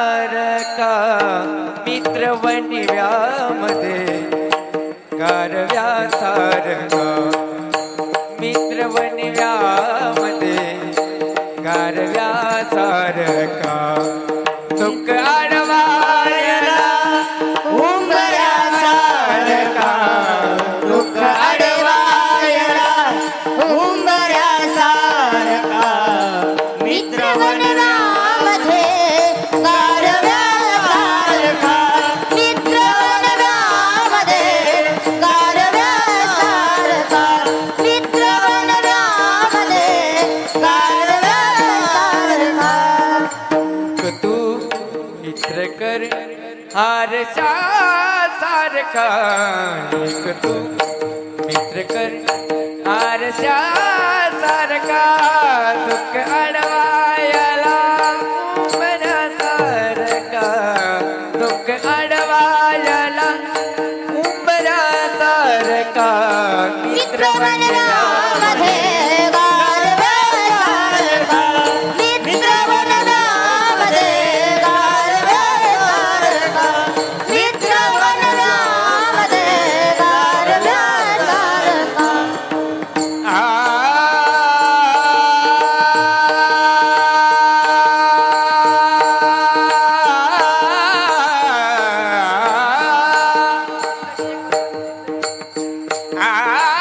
तारका मित्रवणिव्यामध्ये कारव्या सारका मित्रवणिव्यामध्ये कारव्या सारका मित्र कर हारशा सारखा एक तू। मित्र कर हारशा सारखा दुःख अडवायला उंबऱ्या सारखा दुःख अडवायला उंबऱ्या सारखा Ah